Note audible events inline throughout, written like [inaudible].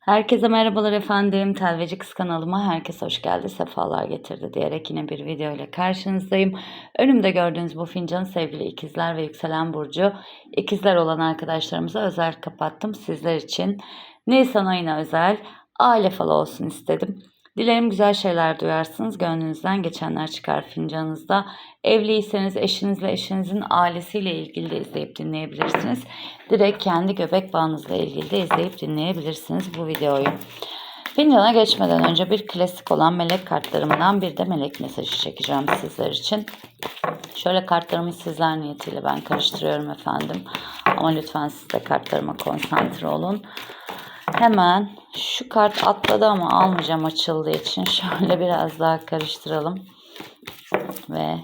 Herkese merhabalar efendim. Telveci Kız kanalıma herkes hoş geldi, sefalar getirdi diyerek yine bir video ile karşınızdayım. Önümde gördüğünüz bu fincanı sevgili ikizler ve yükselen burcu ikizler olan arkadaşlarımıza özel kapattım sizler için. Nisan ayına özel aile falı olsun istedim. Dilerim güzel şeyler duyarsınız. Gönlünüzden geçenler çıkar fincanınızda. Evliyseniz eşinizle eşinizin ailesiyle ilgili de izleyip dinleyebilirsiniz. Direkt kendi göbek bağınızla ilgili de izleyip dinleyebilirsiniz bu videoyu. Fincana geçmeden önce bir klasik olan melek kartlarımdan bir de melek mesajı çekeceğim sizler için. Şöyle kartlarımı sizler niyetiyle ben karıştırıyorum efendim. Ama lütfen siz de kartlarıma konsantre olun. Hemen şu kart atladı ama almayacağım açıldığı için [laughs] şöyle biraz daha karıştıralım. Ve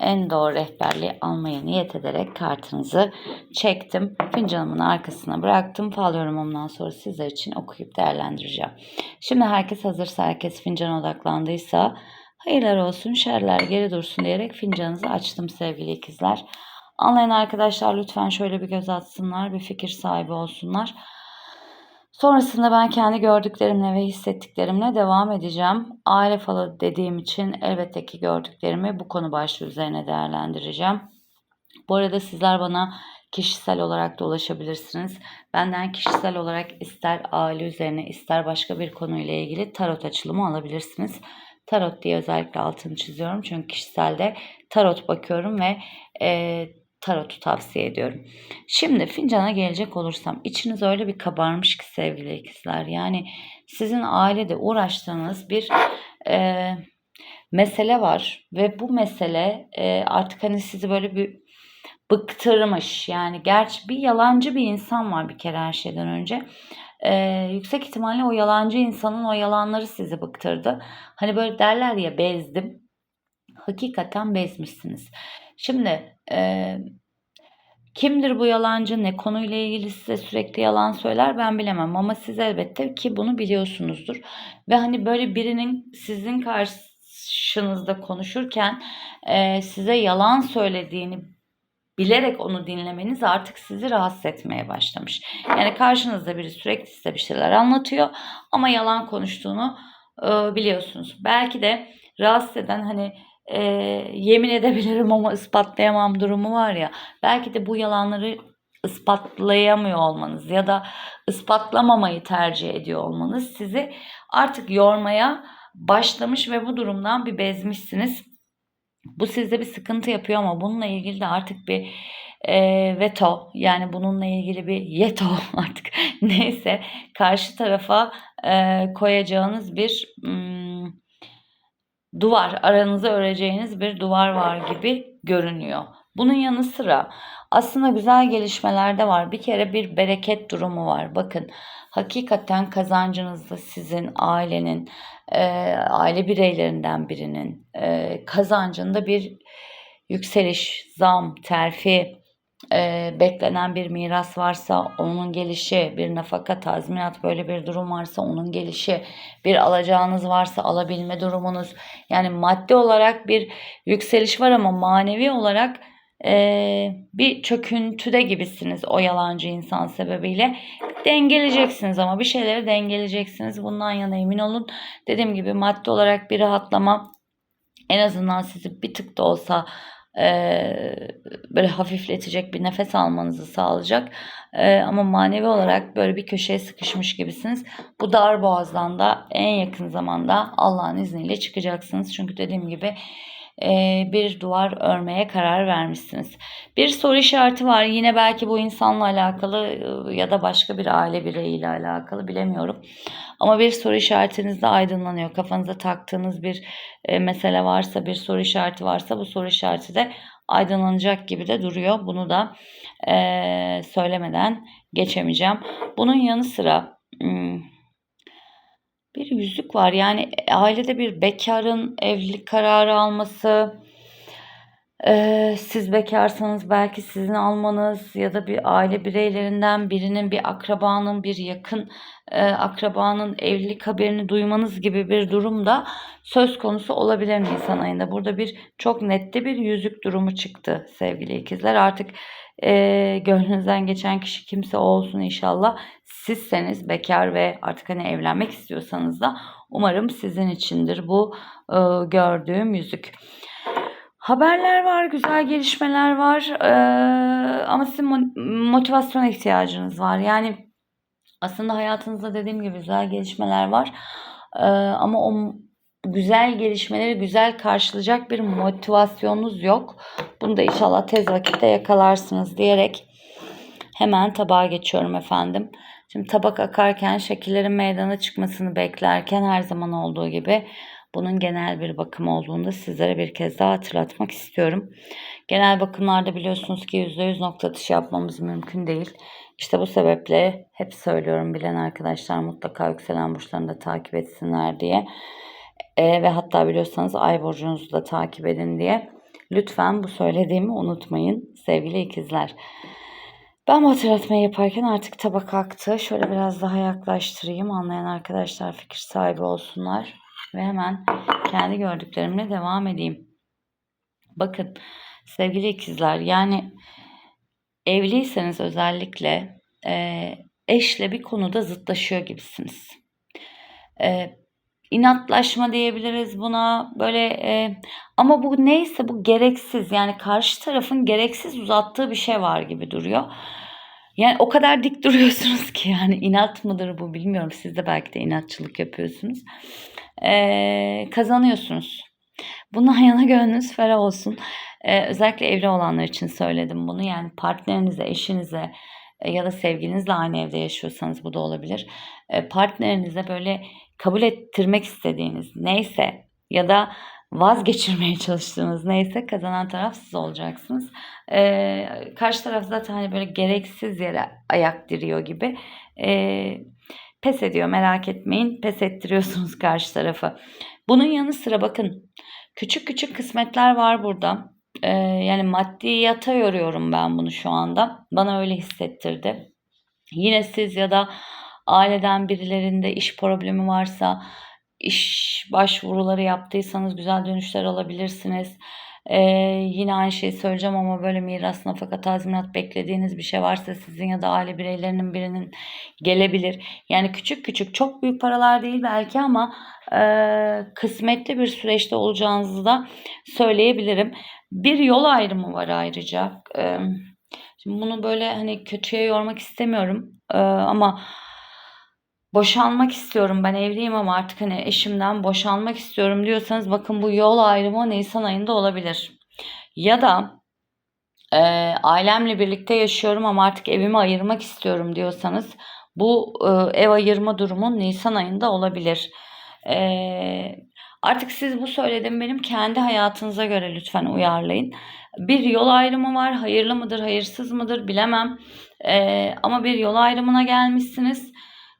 en doğru rehberliği almaya niyet ederek kartınızı çektim. Fincanımın arkasına bıraktım. Fal yorumumdan sonra sizler için okuyup değerlendireceğim. Şimdi herkes hazırsa, herkes fincana odaklandıysa hayırlar olsun, şerler geri dursun diyerek fincanınızı açtım sevgili ikizler. Anlayan arkadaşlar lütfen şöyle bir göz atsınlar, bir fikir sahibi olsunlar. Sonrasında ben kendi gördüklerimle ve hissettiklerimle devam edeceğim. Aile falı dediğim için elbette ki gördüklerimi bu konu başlığı üzerine değerlendireceğim. Bu arada sizler bana kişisel olarak da ulaşabilirsiniz. Benden kişisel olarak ister aile üzerine ister başka bir konuyla ilgili tarot açılımı alabilirsiniz. Tarot diye özellikle altını çiziyorum çünkü kişiselde tarot bakıyorum ve e, tarotu tavsiye ediyorum. Şimdi fincana gelecek olursam içiniz öyle bir kabarmış ki sevgili ikizler. Yani sizin ailede uğraştığınız bir e, mesele var ve bu mesele e, artık hani sizi böyle bir bıktırmış. Yani gerçi bir yalancı bir insan var bir kere her şeyden önce. Ee, yüksek ihtimalle o yalancı insanın o yalanları sizi bıktırdı. Hani böyle derler ya bezdim. Hakikaten bezmişsiniz. Şimdi e, kimdir bu yalancı, ne konuyla ilgili size sürekli yalan söyler ben bilemem. Ama siz elbette ki bunu biliyorsunuzdur. Ve hani böyle birinin sizin karşınızda konuşurken e, size yalan söylediğini bilerek onu dinlemeniz artık sizi rahatsız etmeye başlamış. Yani karşınızda biri sürekli size bir şeyler anlatıyor ama yalan konuştuğunu e, biliyorsunuz. Belki de rahatsız eden hani e, yemin edebilirim ama ispatlayamam durumu var ya. Belki de bu yalanları ispatlayamıyor olmanız ya da ispatlamamayı tercih ediyor olmanız sizi artık yormaya başlamış ve bu durumdan bir bezmişsiniz. Bu sizde bir sıkıntı yapıyor ama bununla ilgili de artık bir e, veto yani bununla ilgili bir yeto [laughs] artık neyse karşı tarafa e, koyacağınız bir hmm, duvar aranıza öreceğiniz bir duvar var gibi görünüyor. Bunun yanı sıra aslında güzel gelişmeler de var. Bir kere bir bereket durumu var. Bakın hakikaten kazancınızda sizin ailenin, e, aile bireylerinden birinin e, kazancında bir yükseliş, zam, terfi, e, beklenen bir miras varsa onun gelişi, bir nafaka, tazminat böyle bir durum varsa onun gelişi, bir alacağınız varsa alabilme durumunuz. Yani maddi olarak bir yükseliş var ama manevi olarak e, bir çöküntüde gibisiniz o yalancı insan sebebiyle. Dengeleyeceksiniz ama bir şeyleri dengeleyeceksiniz. Bundan yana emin olun. Dediğim gibi maddi olarak bir rahatlama en azından sizi bir tık da olsa e, böyle hafifletecek bir nefes almanızı sağlayacak. E, ama manevi olarak böyle bir köşeye sıkışmış gibisiniz. Bu dar boğazdan da en yakın zamanda Allah'ın izniyle çıkacaksınız. Çünkü dediğim gibi bir duvar örmeye karar vermişsiniz. Bir soru işareti var. Yine belki bu insanla alakalı ya da başka bir aile bireyiyle alakalı bilemiyorum. Ama bir soru işaretiniz de aydınlanıyor. Kafanıza taktığınız bir mesele varsa, bir soru işareti varsa bu soru işareti de aydınlanacak gibi de duruyor. Bunu da söylemeden geçemeyeceğim. Bunun yanı sıra bir yüzük var. Yani ailede bir bekarın evlilik kararı alması, Eee, siz bekarsanız belki sizin almanız ya da bir aile bireylerinden birinin, bir akrabanın, bir yakın eee, akrabanın evlilik haberini duymanız gibi bir durum da söz konusu olabilir Nisan ayında. Burada bir çok nette bir yüzük durumu çıktı sevgili ikizler. Artık eee, gönlünüzden geçen kişi kimse olsun inşallah. Sizseniz bekar ve artık hani evlenmek istiyorsanız da umarım sizin içindir bu eee, gördüğüm yüzük. Haberler var, güzel gelişmeler var eee, ama sizin mo- motivasyona ihtiyacınız var. Yani aslında hayatınızda dediğim gibi güzel gelişmeler var Eee, ama o güzel gelişmeleri güzel karşılayacak bir motivasyonunuz yok. Bunu da inşallah tez vakitte yakalarsınız diyerek hemen tabağa geçiyorum efendim. Şimdi tabak akarken şekillerin meydana çıkmasını beklerken her zaman olduğu gibi bunun genel bir bakım olduğunu da sizlere bir kez daha hatırlatmak istiyorum. Genel bakımlarda biliyorsunuz ki %100 nokta atışı yapmamız mümkün değil. İşte bu sebeple hep söylüyorum bilen arkadaşlar mutlaka yükselen burçlarını da takip etsinler diye. E, ve hatta biliyorsanız ay burcunuzu da takip edin diye. Lütfen bu söylediğimi unutmayın sevgili ikizler. Ben bu hatırlatmayı yaparken artık tabak aktı. Şöyle biraz daha yaklaştırayım. Anlayan arkadaşlar fikir sahibi olsunlar. Ve hemen kendi gördüklerimle devam edeyim. Bakın sevgili ikizler yani evliyseniz özellikle e, eşle bir konuda zıtlaşıyor gibisiniz. E, inatlaşma diyebiliriz buna böyle e, ama bu neyse bu gereksiz yani karşı tarafın gereksiz uzattığı bir şey var gibi duruyor. Yani o kadar dik duruyorsunuz ki yani inat mıdır bu bilmiyorum. Siz de belki de inatçılık yapıyorsunuz. E, kazanıyorsunuz. Bundan [laughs] yana gönlünüz ferah olsun. E, özellikle evli olanlar için söyledim bunu. Yani partnerinize, eşinize e, ya da sevgilinizle aynı evde yaşıyorsanız bu da olabilir. E, partnerinize böyle kabul ettirmek istediğiniz neyse ya da vazgeçirmeye [laughs] çalıştığınız neyse kazanan taraf siz olacaksınız. Ee, karşı taraf zaten hani böyle gereksiz yere ayak diriyor gibi. Ee, pes ediyor merak etmeyin. Pes ettiriyorsunuz [laughs] karşı tarafı. Bunun yanı sıra bakın küçük küçük kısmetler var burada. Ee, yani maddiyata yoruyorum ben bunu şu anda. Bana öyle hissettirdi. Yine siz ya da aileden birilerinde iş problemi varsa iş başvuruları yaptıysanız güzel dönüşler alabilirsiniz. Ee, yine aynı şeyi söyleyeceğim ama böyle miras, nafaka, tazminat beklediğiniz bir şey varsa sizin ya da aile bireylerinin birinin gelebilir. Yani küçük küçük çok büyük paralar değil belki ama e, kısmetli bir süreçte olacağınızı da söyleyebilirim. Bir yol ayrımı var ayrıca. E, şimdi bunu böyle hani kötüye yormak istemiyorum e, ama boşanmak istiyorum ben evliyim ama artık hani eşimden boşanmak istiyorum diyorsanız bakın bu yol ayrımı Nisan ayında olabilir. Ya da e, ailemle birlikte yaşıyorum ama artık evimi ayırmak istiyorum diyorsanız bu e, ev ayırma durumu Nisan ayında olabilir. E, artık siz bu söylediğim benim kendi hayatınıza göre lütfen uyarlayın. Bir yol ayrımı var. Hayırlı mıdır, hayırsız mıdır bilemem. E, ama bir yol ayrımına gelmişsiniz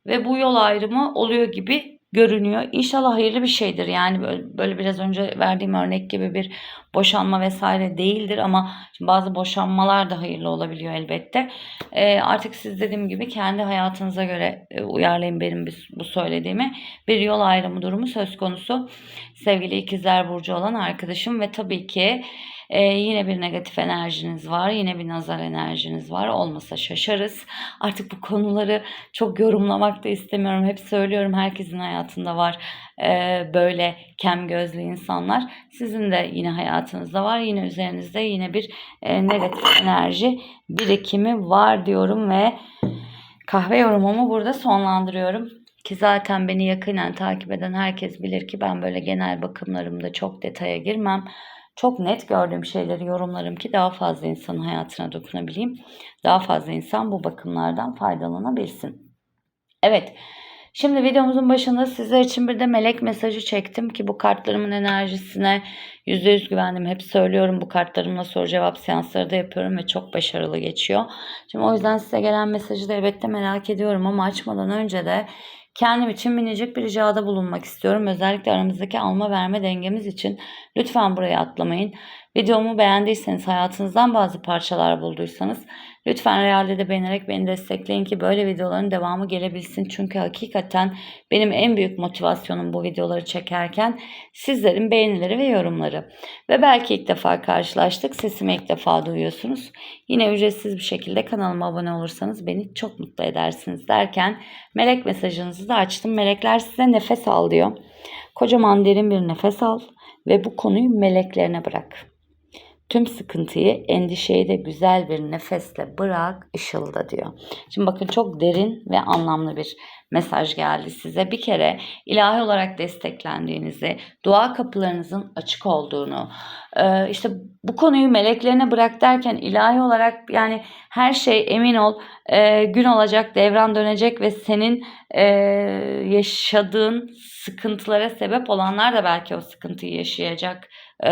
ve bu yol ayrımı oluyor gibi görünüyor. İnşallah hayırlı bir şeydir. Yani böyle, böyle biraz önce verdiğim örnek gibi bir boşanma vesaire değildir ama bazı boşanmalar da hayırlı olabiliyor elbette. Ee, artık siz dediğim gibi kendi hayatınıza göre e, uyarlayın benim bu söylediğimi. Bir yol ayrımı durumu söz konusu. Sevgili ikizler burcu olan arkadaşım ve tabii ki ee, yine bir negatif enerjiniz var. Yine bir nazar enerjiniz var. Olmasa şaşarız. Artık bu konuları çok yorumlamak da istemiyorum. Hep söylüyorum herkesin hayatında var ee, böyle kem gözlü insanlar. Sizin de yine hayatınızda var. Yine üzerinizde yine bir e, negatif enerji birikimi var diyorum ve kahve yorumumu burada sonlandırıyorum. Ki zaten beni yakinen takip eden herkes bilir ki ben böyle genel bakımlarımda çok detaya girmem çok net gördüğüm şeyleri yorumlarım ki daha fazla insanın hayatına dokunabileyim. Daha fazla insan bu bakımlardan faydalanabilsin. Evet. Şimdi videomuzun başında sizler için bir de melek mesajı çektim ki bu kartlarımın enerjisine %100 güvendim. Hep söylüyorum bu kartlarımla soru cevap seansları da yapıyorum ve çok başarılı geçiyor. Şimdi o yüzden size gelen mesajı da elbette merak ediyorum ama açmadan önce de Kendim için minicik bir ricada bulunmak istiyorum. Özellikle aramızdaki alma verme dengemiz için lütfen buraya atlamayın. Videomu beğendiyseniz, hayatınızdan bazı parçalar bulduysanız lütfen realde de beğenerek beni destekleyin ki böyle videoların devamı gelebilsin. Çünkü hakikaten benim en büyük motivasyonum bu videoları çekerken sizlerin beğenileri ve yorumları. Ve belki ilk defa karşılaştık, sesimi ilk defa duyuyorsunuz. Yine ücretsiz bir şekilde kanalıma abone olursanız beni çok mutlu edersiniz derken melek mesajınızı da açtım. Melekler size nefes al diyor. Kocaman derin bir nefes al ve bu konuyu meleklerine bırak. Tüm sıkıntıyı, endişeyi de güzel bir nefesle bırak, ışılda diyor. Şimdi bakın çok derin ve anlamlı bir mesaj geldi size. Bir kere ilahi olarak desteklendiğinizi, dua kapılarınızın açık olduğunu, e, işte bu konuyu meleklerine bırak derken ilahi olarak yani her şey emin ol e, gün olacak, devran dönecek ve senin e, yaşadığın sıkıntılara sebep olanlar da belki o sıkıntıyı yaşayacak e,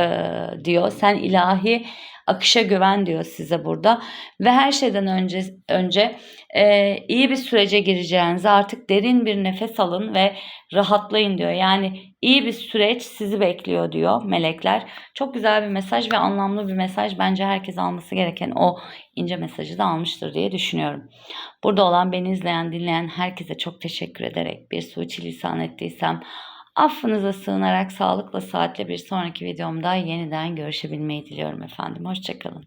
diyor. Sen ilahi akışa güven diyor size burada ve her şeyden önce önce e, iyi bir sürece gireceğinizi artık derin bir nefes alın ve rahatlayın diyor. Yani iyi bir süreç sizi bekliyor diyor melekler. Çok güzel bir mesaj ve anlamlı bir mesaj. Bence herkes alması gereken o ince mesajı da almıştır diye düşünüyorum. Burada olan beni izleyen dinleyen herkese çok teşekkür ederek bir suçilisan ettiysem Affınıza sığınarak sağlıkla saatle bir sonraki videomda yeniden görüşebilmeyi diliyorum efendim. Hoşçakalın.